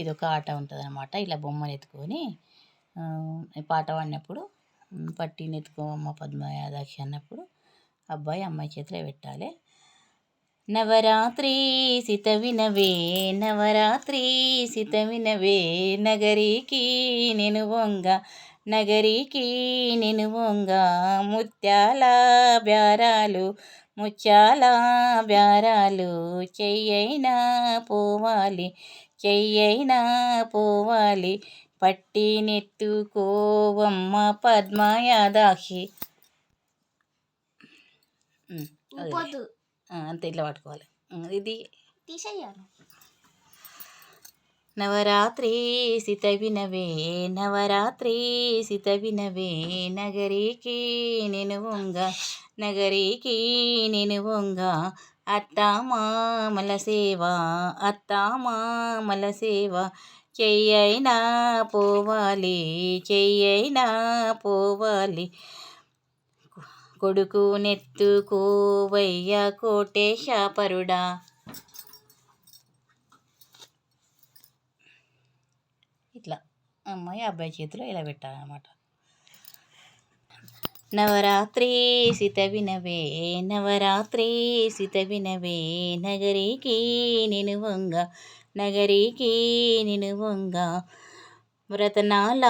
ఇది ఒక ఆట ఉంటుంది అనమాట ఇలా బొమ్మను ఎత్తుకొని పాట పాడినప్పుడు పట్టిని పట్టీని ఎత్తుకోమమ్మ పద్మయాదాక్షి అన్నప్పుడు అబ్బాయి అమ్మాయి చేతిలో పెట్టాలి. నవరాత్రి సిత వినవే నవరాత్రి సిత వినవే నగరికి నేను వంగ నగరికి నేను వంగ ముత్యాల బ్యారాలు ముత్యాల బ్యారాలు చెయ్యైనా పోవాలి. చెయ్యైనా పోవాలి. వదిలే. పొద్దు ఆ, అంతే ఇట్లా పట్టుకోవాలి. ఇది తీసేయాలి. నవరాత్రి సిత వినవే నవరాత్రి సిత వినవే నగరికి నేను వంగ నగరికి నేను వంగ అత్తమామల సేవ అత్తమామల సేవ. చెయ్యైనా పోవాలి చెయ్యైనా పోవాలి. కొడుకు నెత్తుకోవయ్య కోటేశాపరుడా ఇట్లా. అమ్మాయి అబ్బాయి చేతిలో ఇలా పెట్టాలన్నమాట. నవరాత్రి సిత వినవే నవరాత్రి సిత వినవే నగరికి నేను వంగ నగరికి నేను వంగ. రతనాల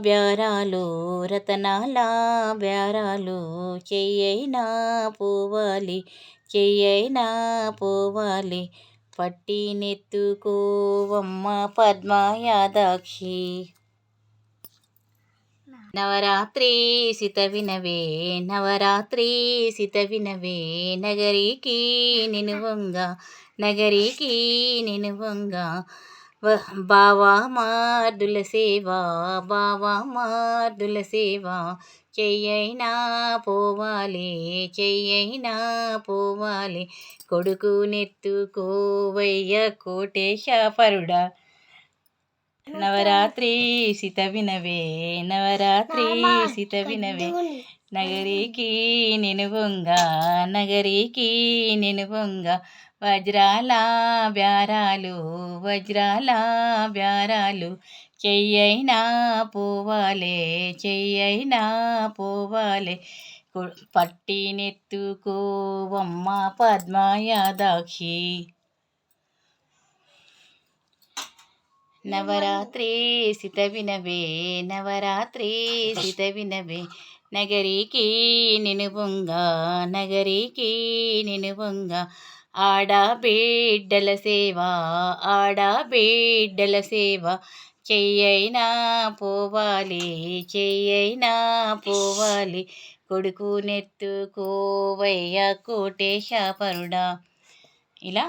బ్యారాలు రతనాల బ్యారాలు చెయ్యైనా పోవాలి చెయ్యైనా పోవాలి. పట్టినెత్తుకోవమ్మ పద్మాయాదాక్షి. నవరాత్రి సిత వినవే నవరాత్రి సిత వినవే నగరికి నేను నగరికి బావా మార్దుల సేవ బావా మార్దుల సేవ. చెయ్యైనా పోవాలి చెయ్యైనా పోవాలి. కొడుకు నెత్తుకోవయ్య కోటేశ పరుడా. నవరాత్రి సిత వినవే నవరాత్రి సిత వినవే. నగరికి నేను బొంగ నగరికి నేను బొంగ. వజ్రాల బ్యారాలు వజ్రాల బ్యారాలు చెయ్యైనా పోవాలే చెయ్యైనా పోవాలే. పట్టినెత్తుకోవమ్మ పద్మయాదాక్షి. నవరాత్రి సిత వినవే నవరాత్రి సిత వినవే. నగరికి నేను బొంగ నగరికి నేను బొంగ. ఆడబిడ్డల సేవ ఆడబిడ్డల సేవ. చెయ్యైనా పోవాలి చెయ్యైనా పోవాలి. కొడుకు నెత్తుకోవయ్య కోటేశ పరుడా. ఇలా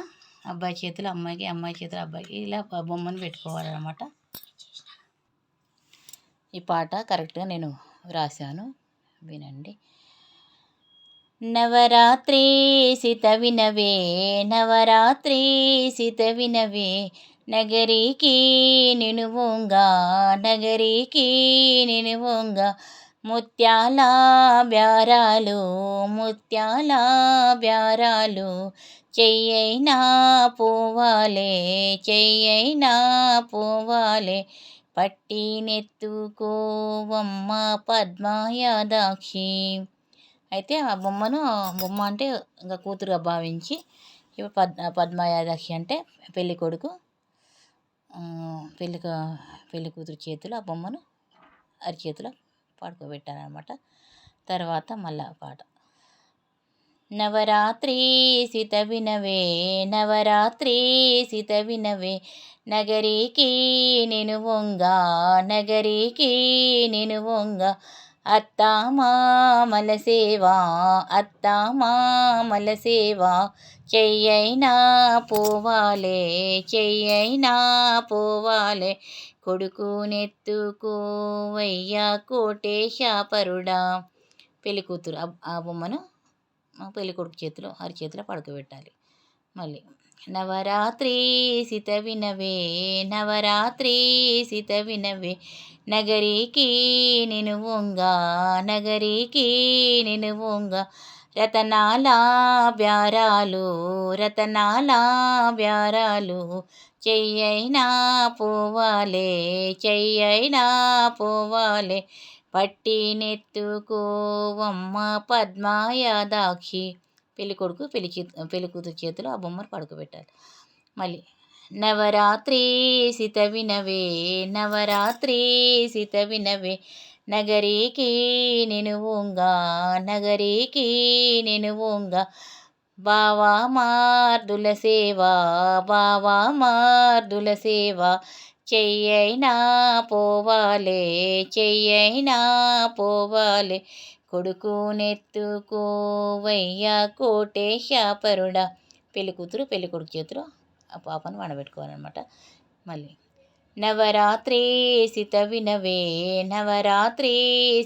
అబ్బాయి చేతులు అమ్మాయికి అమ్మాయి చేతులు అబ్బాయికి ఇలా బొమ్మను పెట్టుకోవాలన్నమాట. ఈ పాట కరెక్ట్గా నేను రాశాను. వినండి. నవరాత్రి సిత వినవే నవరాత్రి సిత వినవే నగరికి నేను వంగ నగరికి నేను ముత్యాల బ్యారాలు ముత్యాల బ్యారాలు చెయ్యైనా పోవాలే చెయ్యైనా పోవాలే పట్టినెత్తుకోవమ్మ పద్మయాదాక్షి. అయితే ఆ బొమ్మను బొమ్మ అంటే ఇంకా కూతురుగా భావించి ఇప్పుడు పద్ పద్మయాదాక్షి అంటే పెళ్ళి కొడుకు పెళ్ళి పెళ్ళి కూతురు చేతిలో ఆ బొమ్మను అరిచేతిలో పడుకోబెట్టానమాట తర్వాత మళ్ళా పాట. నవరాత్రి సిత వినవే నవరాత్రి సిత వినవే నగరికి నేను వంగ నగరికి నేను వంగ. అత్తామామల సేవా అత్తామామల సేవ చెయ్యైనా పోవాలే చెయ్యైనా పోవాలే కొడుకు నెత్తుకోవయ్య కోటేశాపరుడా పెళ్ళి కూతురు ఆ- బొమ్మను మా పెళ్ళి కొడుకు చేతిలో అరి చేతిలో పడుకోబెట్టాలి. మళ్ళీ నవరాత్రి సిత వినవే నవరాత్రి సిత వినవే నగరికి నేను ఉంగా నగరికి నేను వంగ. రతనాల బ్యారాలు రతనాల బ్యారాలు చెయ్యైనా పోవాలే చెయ్యైనా పోవాలే. పట్టినెత్తుకోవమ్మ పద్మాయదాక్షి. పెళ్ళి కొడుకు పెళ్ళి చే పెళ్ళి కూతురు చేతిలో ఆ బొమ్మను పడుకోబెట్టాలి. మళ్ళీ నవరాత్రి సిత వినవే నవరాత్రి సిత వినవే. నగరీకి నేను ఓంగా నగరీకి నేను ఓంగా. బావా మార్దుల సేవ బావా మార్దుల సేవ. చెయ్యైనా పోవాలే చెయ్యైనా పోవాలే. కొడుకు నెత్తుకోవయ్యా కోటేశాపరుడా పెళ్ళి కూతురు పెళ్ళి కొడుకు చేతిలో ఆ పాపను వడబెట్టుకోవాలన్నమాట మళ్ళీ నవరాత్రి సిత వినవే నవరాత్రి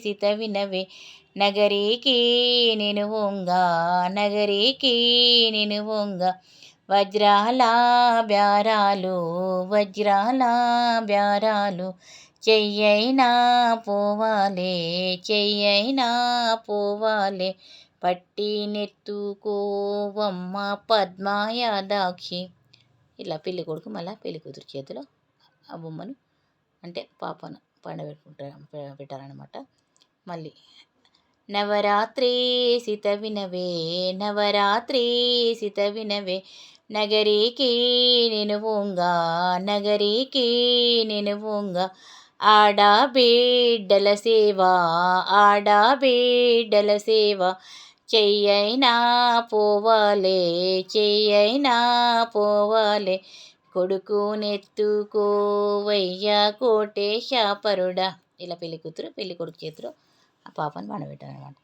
సిత వినవే. నగరీకి నేను ఓంగా నగరీకి నేను ఓంగా వజ్రాల బ్యారాలు వజ్రాల బ్యారాలు చెయ్యైనా పోవాలే చెయ్యైనా పోవాలే. పట్టి నెత్తుకోవమ్మ పద్మాయాదాక్షి. ఇలా పెళ్ళి కొడుకు మళ్ళీ పెళ్ళి కూతురు చేతిలో ఆ బొమ్మను అంటే పాపను పండబెట్టుకుంటారు పెట్టారనమాట మళ్ళీ నవరాత్రి సిత వినవే నవరాత్రి సిత వినవే నగరీకి నేను ఓంగా నగరీకి నేను ఓంగా ఆడబిడ్డల సేవ ఆడబిడ్డల సేవ. చెయ్యైనా పోవాలే చెయ్యైనా పోవాలే. కొడుకు నెత్తుకోవయ్యా కోటేశాపరుడా ఇలా పెళ్ళి కూతురు పెళ్ళి కొడుకు చేతురు ఆ పాపను పండబెట్టారనమాట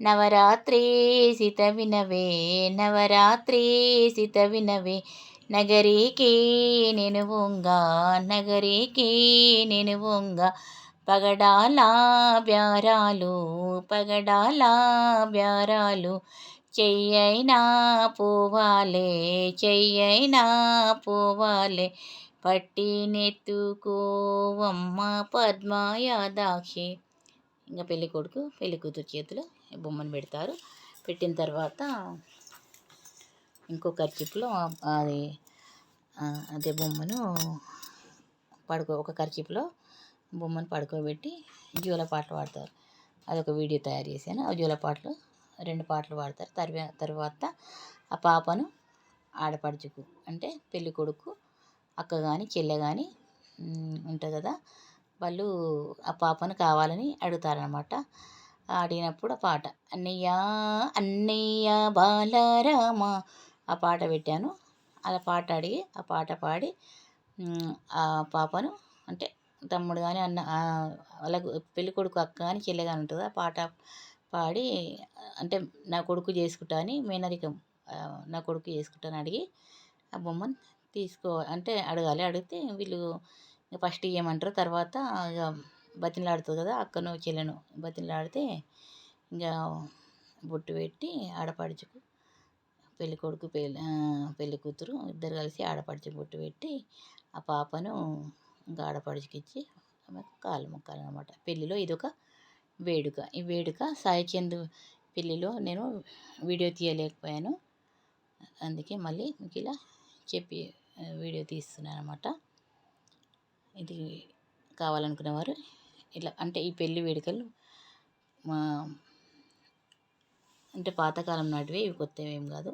నవరాత్రి సిత వినవే నవరాత్రి సిత వినవే నగరీకి నేను ఉంగా నగరీకి నేను ఉంగా పగడాల బ్యారాలు పగడాల బ్యారాలు చెయ్యైనా పోవాలే చెయ్యైనా పోవాలే పట్టి నెత్తుకోవమ్మ పద్మాయాదాక్షి. ఇంకా పెళ్ళి కొడుకు పెళ్ళి కూతురు చేతిలో బొమ్మను పెడతారు. పెట్టిన తర్వాత ఇంకో కర్చిప్లో అది అదే బొమ్మను పడుకో ఒక కర్చిప్లో బొమ్మను పడుకోబెట్టి జూల పాటలు పాడతారు. అదొక వీడియో తయారు చేశాను. ఆ జూల పాటలు రెండు పాటలు పాడతారు. తర్వా తర్వాత ఆ పాపను ఆడపడుచుకు అంటే పెళ్ళి కొడుకు అక్క కానీ చెల్లె కానీ ఉంటుంది కదా వాళ్ళు ఆ పాపను కావాలని అడుగుతారనమాట ఆడినప్పుడు ఆ పాట అన్నయ్య అన్నయ్య బాలారామ ఆ పాట పెట్టాను. అలా పాట అడిగి ఆ పాట పాడి ఆ పాపను అంటే తమ్ముడు కానీ అన్న వాళ్ళకు పెళ్ళి కొడుకు అక్క కానీ చెల్లె కానీ ఉంటుంది. ఆ పాట పాడి అంటే నా కొడుకు చేసుకుంటా అని మేనరికం నా కొడుకు చేసుకుంటాను అడిగి ఆ బొమ్మను తీసుకో అంటే అడగాలి. అడిగితే వీళ్ళు ఫస్ట్ ఇవ్వమంటారు తర్వాత ఇక బతిమలాడుతుంది కదా అక్కను చెల్లెను బతిమలాడితే ఇంకా బొట్టు పెట్టి ఆడపడుచుకు పెళ్ళి కొడుకు పెళ్ళి పెళ్ళి కూతురు ఇద్దరు కలిసి ఆడపడుచు బొట్టు పెట్టి ఆ పాపను ఇంకా ఆడపడుచుకి ఇచ్చి ఆమెకు కాళ్ళు మొక్కాలన్నమాట పెళ్ళిలో ఇదొక వేడుక. ఈ వేడుక సాయిచంద్ పెళ్ళిలో నేను వీడియో తీయలేకపోయాను. అందుకే మళ్ళీ మీకు ఇలా చెప్పి వీడియో తీస్తున్నాను అనమాట ఇది కావాలనుకునేవారు. ఇలా అంటే ఈ పెళ్ళి వేడుకలు మా అంటే పాతకాలం నాటివి ఇవి కొత్తవి ఏం కాదు.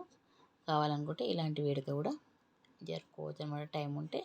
కావాలనుకుంటే ఇలాంటి వేడుక కూడా జరుపుకోవచ్చు అనమాట టైం ఉంటే